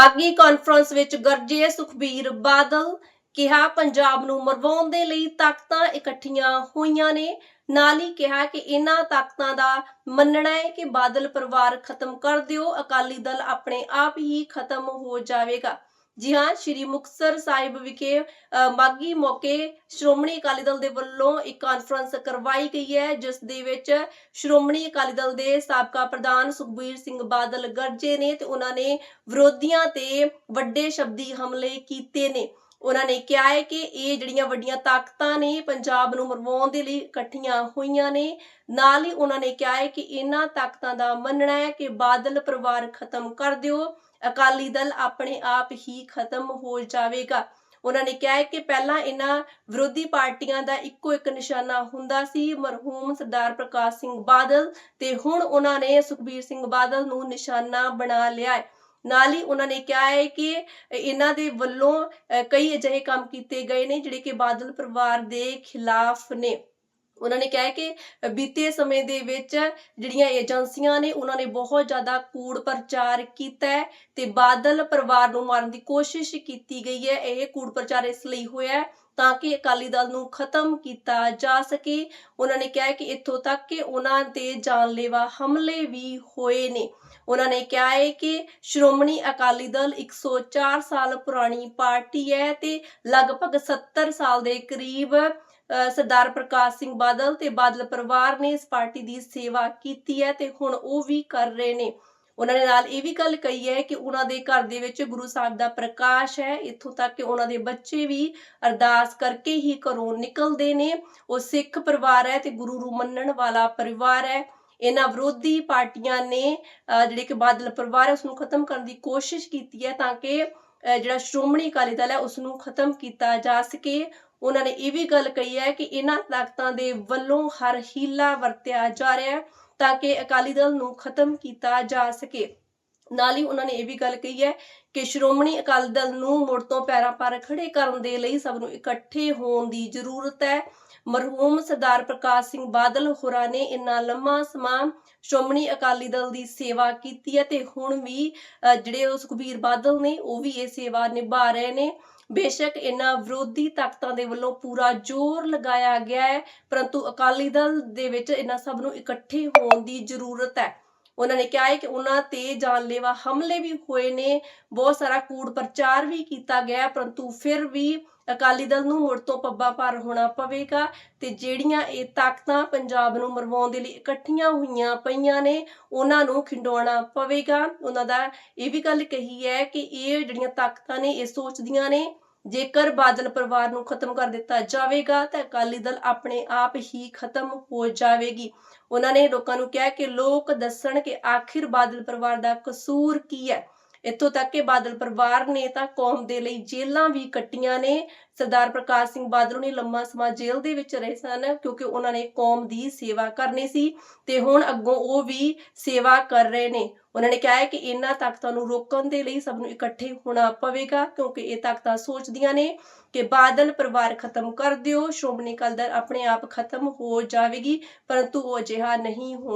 ਬਾਗੀ ਕਾਨਫਰੰਸ ਵਿੱਚ ਗਰਜੇ ਸੁਖਬੀਰ ਬਾਦਲ ਕਿਹਾ, ਪੰਜਾਬ ਨੂੰ ਮਰਵਾਉਣ ਦੇ ਲਈ ਤਾਕਤਾਂ ਇਕੱਠੀਆਂ ਹੋਈਆਂ ਨੇ। ਨਾਲ ਹੀ ਕਿਹਾ ਕਿ ਇਹਨਾਂ ਤਾਕਤਾਂ ਦਾ ਮੰਨਣਾ ਹੈ ਕਿ ਬਾਦਲ ਪਰਿਵਾਰ ਖਤਮ ਕਰ ਦਿਓ, ਅਕਾਲੀ ਦਲ ਆਪਣੇ ਆਪ ਹੀ ਖਤਮ ਹੋ ਜਾਵੇਗਾ। ਜੀ ਹਾਂ ਸ਼੍ਰੀ ਮੁਕਤਸਰ ਸਾਹਿਬ ਵਿਖੇ ਅ, ਮਾਗੀ ਮੌਕੇ ਸ਼੍ਰੋਮਣੀ ਅਕਾਲੀ ਦਲ ਦੇ ਵੱਲੋਂ ਇੱਕ ਕਾਨਫਰੰਸ ਕਰਵਾਈ ਗਈ ਹੈ ਜਿਸ ਦੇ ਵਿੱਚ ਸ਼੍ਰੋਮਣੀ ਅਕਾਲੀ ਦਲ ਦੇ ਸਾਬਕਾ ਪ੍ਰਧਾਨ ਸੁਖਬੀਰ ਸਿੰਘ ਬਾਦਲ ਗਰਜੇ ਨੇ ਤੇ ਉਹਨਾਂ ਨੇ ਵਿਰੋਧੀਆਂ ਤੇ ਵੱਡੇ ਸ਼ਬਦੀ ਹਮਲੇ ਕੀਤੇ ਨੇ। ਉਹਨਾਂ ਨੇ ਕਿਹਾ ਹੈ ਕਿ ਇਹ ਜਿਹੜੀਆਂ ਵੱਡੀਆਂ ਤਾਕਤਾਂ ਨੇ ਪੰਜਾਬ ਨੂੰ ਮਰਵਾਉਣ ਦੇ ਲਈ ਇਕੱਠੀਆਂ ਹੋਈਆਂ ਨੇ, ਨਾਲ ਹੀ ਉਹਨਾਂ ਨੇ ਕਿਹਾ ਹੈ ਕਿ ਇਹਨਾਂ ਤਾਕਤਾਂ ਦਾ ਮੰਨਣਾ ਹੈ ਕਿ ਬਾਦਲ ਪਰਿਵਾਰ ਖਤਮ ਕਰ ਦਿਓ, ਅਕਾਲੀ ਦਲ ਆਪਣੇ ਆਪ ਹੀ ਖਤਮ ਹੋ ਜਾਵੇਗਾ। ਉਹਨਾਂ ਨੇ ਕਿਹਾ ਹੈ ਕਿ ਪਹਿਲਾਂ ਇਹਨਾਂ ਵਿਰੋਧੀ ਪਾਰਟੀਆਂ ਦਾ ਇੱਕੋ ਇੱਕ ਨਿਸ਼ਾਨਾ ਹੁੰਦਾ ਸੀ, ਮਰਹੂਮ ਸਰਦਾਰ ਪ੍ਰਕਾਸ਼ ਸਿੰਘ ਬਾਦਲ ਤੇ ਹੁਣ ਉਹਨਾਂ ਨੇ ਸੁਖਬੀਰ ਸਿੰਘ ਬਾਦਲ ਨੂੰ ਨਿਸ਼ਾਨਾ ਬਣਾ ਲਿਆ ਹੈ। ਨਾਲ ਹੀ ਉਹਨਾਂ ਨੇ ਕਿਹਾ ਹੈ ਕਿ ਇਹਨਾਂ ਦੇ ਵੱਲੋਂ ਕਈ ਅਜਿਹੇ ਕੰਮ ਕੀਤੇ ਗਏ ਨੇ ਜਿਹੜੇ ਕਿ ਬਾਦਲ ਪਰਿਵਾਰ ਦੇ ਖਿਲਾਫ ਨੇ। ਉਹਨਾਂ ਨੇ ਕਿਹਾ ਕਿ ਬੀਤੇ ਸਮੇਂ ਦੇ ਵਿੱਚ ਜਿਹੜੀਆਂ ਏਜੰਸੀਆਂ ਨੇ ਉਹਨਾਂ ਨੇ ਬਹੁਤ ਜ਼ਿਆਦਾ ਕੂੜ ਪ੍ਰਚਾਰ ਕੀਤਾ ਹੈ ਤੇ ਬਾਦਲ ਪਰਿਵਾਰ ਨੂੰ ਮਾਰਨ ਦੀ ਕੋਸ਼ਿਸ਼ ਕੀਤੀ ਗਈ ਹੈ। ਇਹ ਕੂੜ ਪ੍ਰਚਾਰ ਇਸ ਲਈ ਹੋਇਆ ਤਾਂ ਕਿ ਅਕਾਲੀ ਦਲ ਨੂੰ ਖਤਮ ਕੀਤਾ ਜਾ ਸਕੇ। ਉਹਨਾਂ ਨੇ ਕਿਹਾ ਕਿ ਇੱਥੋਂ ਤੱਕ ਕਿ ਉਹਨਾਂ ਤੇ ਜਾਨਲੇਵਾ ਹਮਲੇ ਵੀ ਹੋਏ ਨੇ। ਉਹਨਾਂ ਨੇ ਕਿਹਾ ਹੈ ਕਿ ਸ਼੍ਰੋਮਣੀ ਅਕਾਲੀ ਦਲ 104 ਸਾਲ ਪੁਰਾਣੀ ਪਾਰਟੀ ਹੈ ਤੇ ਲਗਭਗ 70 ਸਾਲ ਦੇ ਕਰੀਬ ਸਰਦਾਰ ਪ੍ਰਕਾਸ਼ ਸਿੰਘ ਬਾਦਲ ਤੇ ਬਾਦਲ ਪਰਿਵਾਰ ਨੇ ਇਸ ਪਾਰਟੀ ਦੀ ਸੇਵਾ ਕੀਤੀ ਹੈ ਤੇ ਹੁਣ ਉਹ ਵੀ ਕਰ ਰਹੇ ਨੇ। ਉਹਨਾਂ ਨੇ ਨਾਲ ਇਹ ਵੀ ਗੱਲ ਕਹੀ ਹੈ ਕਿ ਉਹਨਾਂ ਦੇ ਘਰ ਦੇ ਵਿੱਚ ਗੁਰੂ ਸਾਹਿਬ ਦਾ ਪ੍ਰਕਾਸ਼ ਹੈ। ਇੱਥੋਂ ਤੱਕ ਕਿ ਉਹਨਾਂ ਦੇ ਬੱਚੇ ਵੀ ਅਰਦਾਸ ਕਰਕੇ ਹੀ ਘਰੋਂ ਨਿਕਲਦੇ ਨੇ। ਉਹ ਸਿੱਖ ਪਰਿਵਾਰ ਹੈ ਤੇ ਗੁਰੂ ਨੂੰ ਮੰਨਣ ਵਾਲਾ ਪਰਿਵਾਰ ਹੈ। ਇਹਨਾਂ ਵਿਰੋਧੀ ਪਾਰਟੀਆਂ ਨੇ ਜਿਹੜੇ ਕਿ ਬਾਦਲ ਪਰਿਵਾਰ ਹੈ ਉਸ ਨੂੰ ਖਤਮ ਕਰਨ ਦੀ ਕੋਸ਼ਿਸ਼ ਕੀਤੀ ਹੈ ਤਾਂ ਕਿ ਜਿਹੜਾ ਸ਼੍ਰੋਮਣੀ ਅਕਾਲੀ ਦਲ ਹੈ ਉਸ ਨੂੰ ਖਤਮ ਕੀਤਾ ਜਾ ਸਕੇ। ਉਹਨਾਂ ਨੇ ਇਹ ਵੀ ਗੱਲ ਕਹੀ ਹੈ ਕਿ ਇਹਨਾਂ ਤਾਕਤਾਂ ਦੇ ਵੱਲੋਂ ਹਰ ਹੀਲਾ ਵਰਤਿਆ ਜਾ ਰਿਹਾ ਹੈ ਤਾਂ ਕਿ ਅਕਾਲੀ ਦਲ ਨੂੰ ਖਤਮ ਕੀਤਾ ਜਾ ਸਕੇ। ਨਾਲ ਹੀ ਉਹਨਾਂ ਨੇ ਇਹ ਵੀ ਗੱਲ ਕਹੀ ਹੈ ਕਿ ਸ਼੍ਰੋਮਣੀ ਅਕਾਲੀ ਦਲ ਨੂੰ ਮੁੜ ਤੋਂ ਪੈਰਾਂ ਪਰ ਖੜੇ ਕਰਨ ਦੇ ਲਈ ਸਭ ਨੂੰ ਇਕੱਠੇ ਹੋਣ ਦੀ ਜ਼ਰੂਰਤ ਹੈ। ਮਰਹੂਮ ਸਰਦਾਰ ਪ੍ਰਕਾਸ਼ ਸਿੰਘ ਬਾਦਲ ਹੋਰਾਂ ਨੇ ਇੰਨਾ ਲੰਮਾ ਸਮਾਂ ਸ਼੍ਰੋਮਣੀ ਅਕਾਲੀ ਦਲ ਦੀ ਸੇਵਾ ਕੀਤੀ ਹੈ ਤੇ ਹੁਣ ਵੀ ਜਿਹੜੇ ਉਹ ਸੁਖਬੀਰ ਬਾਦਲ ਨੇ, ਉਹ ਵੀ ਇਹ ਸੇਵਾ ਨਿਭਾ ਰਹੇ ਨੇ। ਬੇਸ਼ੱਕ ਇਹਨਾਂ ਵਿਰੋਧੀ ਤਾਕਤਾਂ ਦੇ ਵੱਲੋਂ ਪੂਰਾ ਜ਼ੋਰ ਲਗਾਇਆ ਗਿਆ ਹੈ, ਪਰੰਤੂ ਅਕਾਲੀ ਦਲ ਦੇ ਵਿੱਚ ਇਹਨਾਂ ਸਭ ਨੂੰ ਇਕੱਠੇ ਹੋਣ ਦੀ ਜ਼ਰੂਰਤ ਹੈ। ਉਹਨਾਂ ਨੇ ਕਿਹਾ ਹੈ ਕਿ ਉਹਨਾਂ ਤੇ ਜਾਨਲੇਵਾ ਹਮਲੇ ਵੀ ਹੋਏ ਨੇ, ਬਹੁਤ ਸਾਰਾ ਕੂੜ ਪ੍ਰਚਾਰ ਵੀ ਕੀਤਾ ਗਿਆ ਪਰੰਤੂ ਫਿਰ ਵੀ ਅਕਾਲੀ ਦਲ ਨੂੰ ਮੁੜ ਤੋਂ ਪੱਬਾ ਭਾਰ ਹੋਣਾ ਪਵੇਗਾ ਤੇ ਜਿਹੜੀਆਂ ਇਹ ਤਾਕਤਾਂ ਪੰਜਾਬ ਨੂੰ ਮਰਵਾਉਣ ਦੇ ਲਈ ਇਕੱਠੀਆਂ ਹੋਈਆਂ ਪਈਆਂ ਨੇ, ਉਹਨਾਂ ਨੂੰ ਖਿੰਡਾਉਣਾ ਪਵੇਗਾ। ਉਹਨਾਂ ਦਾ ਇਹ ਵੀ ਗੱਲ ਕਹੀ ਹੈ ਕਿ ਇਹ ਜਿਹੜੀਆਂ ਤਾਕਤਾਂ ਨੇ, ਇਹ ਸੋਚਦੀਆਂ ਨੇ ਜੇਕਰ ਬਾਦਲ ਪਰਿਵਾਰ ਨੂੰ ਖਤਮ ਕਰ ਦਿੱਤਾ ਜਾਵੇਗਾ ਤਾਂ ਅਕਾਲੀ ਦਲ ਆਪਣੇ ਆਪ ਹੀ ਖਤਮ ਹੋ ਜਾਵੇਗੀ। ਉਹਨਾਂ ਨੇ ਲੋਕਾਂ ਨੂੰ ਕਿਹਾ ਕਿ ਲੋਕ ਦੱਸਣ ਕਿ ਆਖਿਰ ਬਾਦਲ ਪਰਿਵਾਰ ਦਾ ਕਸੂਰ ਕੀ ਹੈ। ਇੱਥੋਂ ਤੱਕ ਕਿ ਬਾਦਲ ਪਰਿਵਾਰ ਨੇ ਤਾਂ ਕੌਮ ਦੇ ਲਈ ਜੇਲ੍ਹਾਂ ਵੀ ਕੱਟੀਆਂ ਨੇ। ਸਰਦਾਰ ਪ੍ਰਕਾਸ਼ ਸਿੰਘ ਬਾਦਲ ਨੇ ਲੰਮਾ ਸਮਾਂ ਜੇਲ੍ਹ ਦੇ ਵਿੱਚ ਰਹੇ ਸਨ ਕਿਉਂਕਿ ਉਹਨਾਂ ਨੇ ਕੌਮ ਦੀ ਸੇਵਾ ਕਰਨੀ ਸੀ ਤੇ ਹੁਣ ਅੱਗੋਂ ਉਹ ਵੀ ਸੇਵਾ ਕਰ ਰਹੇ ਨੇ। ਉਹਨਾਂ ਨੇ ਕਿਹਾ ਹੈ ਕਿ ਇਹਨਾਂ ਤਾਕਤਾਂ ਨੂੰ ਰੋਕਣ ਦੇ ਲਈ ਸਭ ਨੂੰ ਇਕੱਠੇ ਹੋਣਾ ਪਵੇਗਾ ਕਿਉਂਕਿ ਇਹ ਤਾਕਤਾਂ ਸੋਚਦੀਆਂ ਨੇ ਕਿ ਬਾਦਲ ਪਰਿਵਾਰ ਖਤਮ ਕਰ ਦਿਓ, ਸ਼੍ਰੋਮਣੀ ਅਕਾਲੀ ਦਲ ਆਪਣੇ ਆਪ ਖਤਮ ਹੋ ਜਾਵੇਗੀ, ਪਰੰਤੂ ਉਹ ਅਜਿਹਾ ਨਹੀਂ ਹੋ